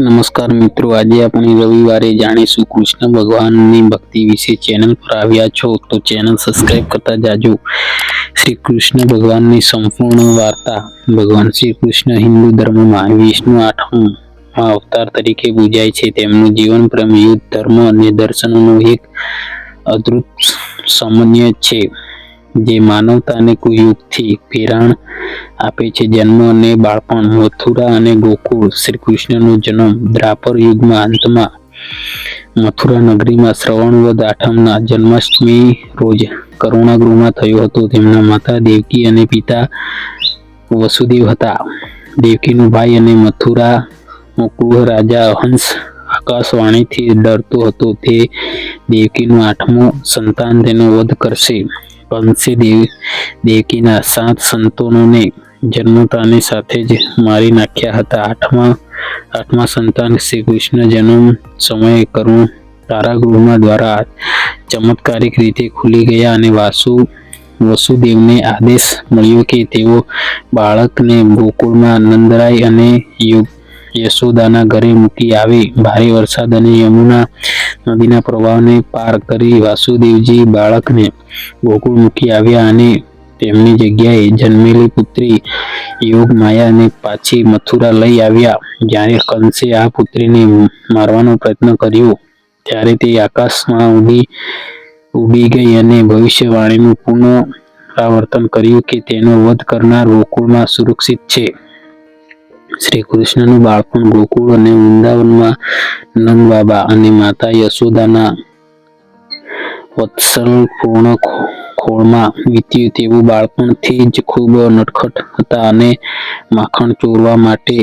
નમસ્કાર મિત્રો, આજે આપણે રવિવારે જાણીશું કૃષ્ણ ભગવાનની ભક્તિ વિશે ચેનલ પર આવ્યા છો તો ચેનલ સબસ્ક્રાઇબ કરતા જાજો. શ્રી કૃષ્ણ ભગવાનની સંપૂર્ણ વાર્તા, ભગવાન શ્રી કૃષ્ણ હિન્દુ ધર્મમાં વિષ્ણુ આઠમ અવતાર તરીકે પૂજાય છે. તેમનું જીવન, પ્રેમ, યુદ્ધ, ધર્મ અને દર્શનોનું એક અદૃત સમન્વય છે. જે માનવતાને કુયુગથી પ્રેરણ આપે છે. જન્મ અને બાળપણ, મથુરા અને ગોકુળ શ્રી કૃષ્ણનો જન્મ દ્રાપર યુગમાં અંતમાં મથુરા નગરીમાં શ્રવણવદ આઠમના જન્માષ્ટમી રોજ કરુણાગૃહમાં થયો હતો. તેમના માતા દેવકી અને પિતા વસુદેવ હતા. દેવકીનો ભાઈ અને મથુરા મુકુળ રાજા હંસ આકાશવાણીથી ડરતો હતો. તે દેવકીનું આઠમું સંતાન તેનો વધ કરશે. કંસે દેવ, દેવકીના સાત સંતોનોને જન્મતાની સાથે જ મારી નાખ્યા હતા. આઠમા આઠમા સંતાન શ્રી કૃષ્ણ જન્મ સમયે કરુણ કારાગૃહમાં દ્વારા ચમત્કારિક રીતે ખુલી ગયા અને વાસુ, વસુદેવને આદેશ મળ્યો કે તેઓ બાળકને ગોકુળમાં નંદરાય અને યશોદાના ઘરે મૂકી આવે. ભારે વરસાદ અને યમુના નદીના પ્રવાહને પાર કરી વાસુદેવજી બાળકને ગોકુળ મૂકી આવ્યા અને તેમની જગ્યાએ જન્મેલી પુત્રી યોગ માયાને પાછી મથુરા લઈ આવ્યા. જ્યારે કંસે આ પુત્રીને મારવાનો પ્રયત્ન કર્યો, ત્યારે તે આકાશમાં ઊભી ઊભી ગઈ અને ભવિષ્યવાણીનું પુનરાવર્તન કર્યું કે તેનો વધ કરનાર ગોકુળમાં સુરક્ષિત છે. શ્રી કૃષ્ણનું બાળપણ ગોકુળ અને વૃંદાવનમાં નંદ બાબા અને માતા યશોદાના વત્સલપૂર્ણ ખોળમાં વીત્યું તેવું બાળપણથી જ ખૂબ નટખટ હતા અને માખણ ચોરવા માટે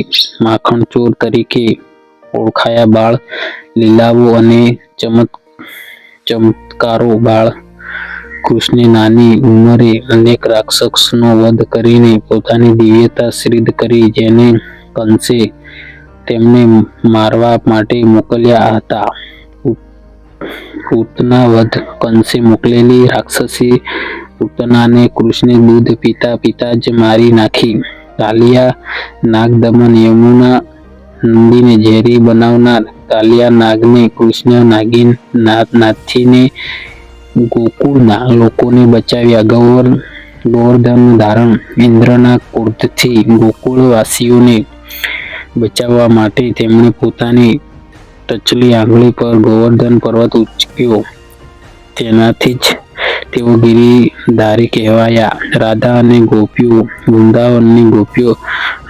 માખણચોર તરીકે ઓળખાયા બાળ લીલાઓ અને ચમત, ચમત્કારો. બાળ કૃષ્ણે નાની ઉંમરે અનેક રાક્ષસનો વધ કરીને પોતાની દિવ્યતા સિદ્ધ કરી, જેને કંસે તેમને મારવા માટે મોકલ્યા હતા. પૂતના વધ કંસે મોકલેલી રાક્ષસી પૂતનાને કૃષ્ણે દૂધ પીતા પીતા જ મારી નાખી. કાલિયા નાગદમન યમુના નંદીને ઝેરી બનાવનાર કાલિયા નાગને કૃષ્ણ નાગીન નાથીને ગોકુળના લોકોને બચાવ્યા. ગૌર ગોવર્ધન ધારણ ઇન્દ્રના ક્રોધથી ગોકુળવાસીઓને બચાવવા માટે તેમણે પોતાની ટચલી આંગળી પર ગોવર્ધન પર્વત ઉંચક્યો. તેનાથી જ તેઓ ગિરિધારી કહેવાયા. રાધા અને ગોપીઓ, વૃંદાવનની ગોપીઓ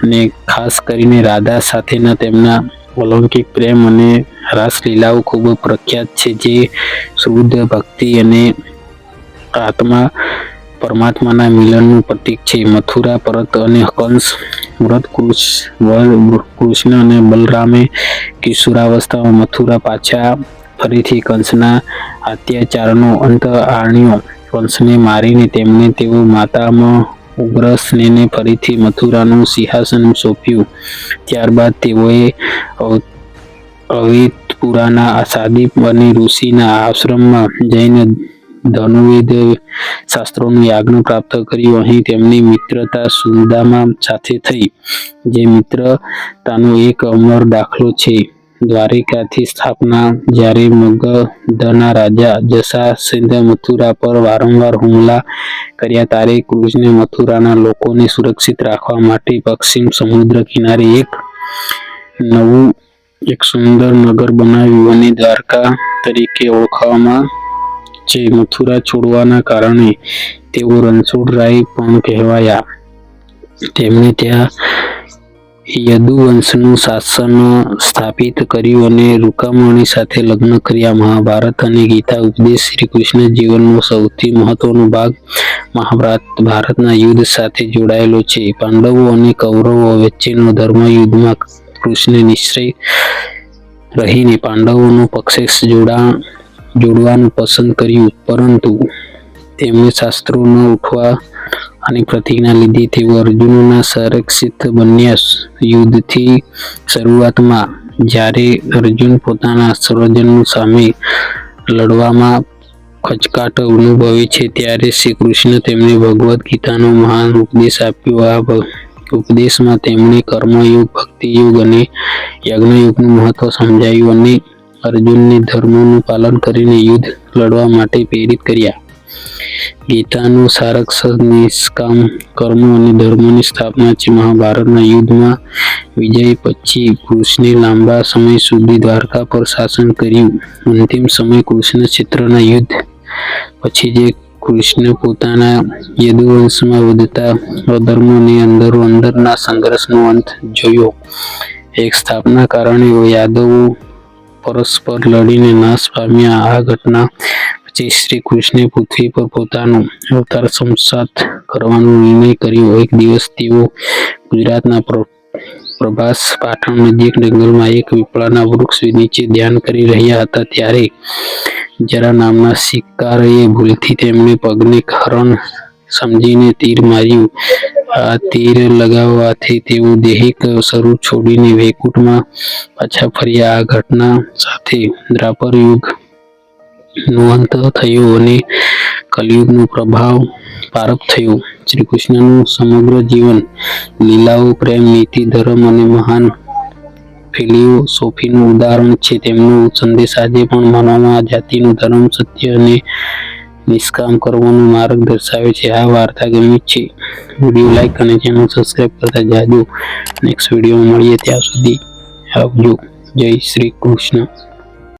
અને ખાસ કરીને રાધા સાથેના તેમના અલૌકિક પ્રેમ અને રાસલીલાઓ ખૂબ પ્રખ્યાત છે. જે શુદ્ધ ભક્તિ અને આત્મા પરમાત્માના મિલનનું પ્રતીક છે મથુરા પરત અને કંસ વ્રત કૃષ્ણ અને બલરામે કિશોરાવસ્થામાં મથુરા પાછા ફરીથી કંસના અત્યાચારનો અંત આણ્યો. કંસને મારીને તેમને તેઓ માતામાં ઉગ્રસેને ફરીથી મથુરાનું સિંહાસન સોંપ્યું. ત્યારબાદ તેઓએ અવિતપુરાના સાદીપ અને ઋષિના આશ્રમમાં જઈને ધનુર્વેદ શાસ્ત્રોનું યાજ્ઞ પ્રાપ્ત કર્યું. અહીં તેમની મિત્રતા સુદામા સાથે થઈ. જે મિત્રતાનો એક અમર દાખલો છે. દ્વારિકાથી સ્થાપના જ્યારે મગધના રાજા જસાસંધે મથુરા પર વારંવાર હુમલા કર્યા ત્યારે કૃષ્ણે મથુરાના લોકોને સુરક્ષિત રાખવા માટે પશ્ચિમ સમુદ્ર કિનારે એક નવું, એક સુંદર નગર બનાવ્યું અને દ્વારકા તરીકે ઓળખવામાં છે મથુરા છોડવાના કારણે તેઓ રણછોડરાય પણ કહેવાયા. તેમણે ત્યાં યદુવંશનું શાસન સ્થાપિત કર્યું અને રૂકામણી સાથે લગ્ન કર્યા. મહાભારત અને ગીતા ઉપદેશ શ્રી કૃષ્ણ જીવનનો સૌથી મહત્વનો ભાગ મહાભારત, ભારતના યુદ્ધ સાથે જોડાયેલો છે. પાંડવો અને કૌરવો વચ્ચેનો ધર્મયુદ્ધમાં કૃષ્ણ નિશ્ચય રહીને પાંડવોનો પક્ષે જોડાણ જોડવાનું પસંદ કર્યું, પરંતુ તેમણે શાસ્ત્રો ન ઉઠવા અને પ્રતિજ્ઞા લીધી. તેઓ અર્જુનના સંરક્ષિત બન્યા યુદ્ધથી શરૂઆતમાં, જ્યારે અર્જુન પોતાના સર્વજન સામે લડવામાં ખચકાટ અનુભવે છે, ત્યારે શ્રી કૃષ્ણ તેમને ભગવદ્ ગીતાનો મહાન ઉપદેશ આપ્યો. આ ઉપદેશમાં તેમણે કર્મયુગ, ભક્તિયુગ અને યજ્ઞયુગનું મહત્વ સમજાયું અને અર્જુનને ધર્મનું પાલન કરીને યુદ્ધ લડવા માટે પ્રેરિત કર્યા. ગીતાનું સારક્ષ નિષ્કામ કર્મ અને ધર્મની સ્થાપના છે મહાભારતના યુદ્ધમાં વિજય પછી કૃષ્ણે લાંબા સમય સુધી દ્વારકા પર શાસન કર્યું. અંતિમ સમય કૃષ્ણ ક્ષેત્રના યુદ્ધ પછી જે કૃષ્ણ પોતાના યદુવંશમાં વધતા અધર્મ અને અંદરો અંદરના સંઘર્ષનો અંત જોયો. એક સ્થાપના કારણે યાદવો પરસ્પર લડીને નાશ પામ્યા. આ ઘટના પછી શ્રી કૃષ્ણે પૃથ્વી પર પોતાનો અવતાર સંસાત કરવાનો નિર્ણય કર્યો. એક દિવસ તેઓ ગુજરાતના પ્રભાસ પાટણ નજીક જંગલમાં એક પીપળાના વૃક્ષ નીચે ધ્યાન કરી રહ્યા હતા. ત્યારે જરા નામના શિકારીએ ભૂલથી તેમણે પગને હરણ સમજીને તીર માર્યું. આ તીર લગાવવાથી તેઓ દેહિક સ્વરૂપ છોડીને વૈકુંઠમાં પાછા ફર્યા. આ ઘટના સાથે દ્રાપર યુગ નો અંત થયો અને કલયુગનો પ્રભાવ પારપ થયો. શ્રી કૃષ્ણનું સમગ્ર જીવન લીલાઓ, પ્રેમ, નીતિ, ધર્મ અને મહાન ફિલોસોફીનું ઉદાહરણ છે. તેમનો સંદેશ આજે પણ માનવમાં જાતિનું ધર્મ, સત્ય અને નિષ્કામ કરવાનો માર્ગ દર્શાવે છે. આ વાર્તા ગમી છે. વીડિયો લાઈક અને ચેનલ સબસ્ક્રાઈબ કરતા જાજો. નેક્સ્ટ વિડીયોમાં મળીએ ત્યાં સુધી આવજો. જય શ્રી કૃષ્ણ.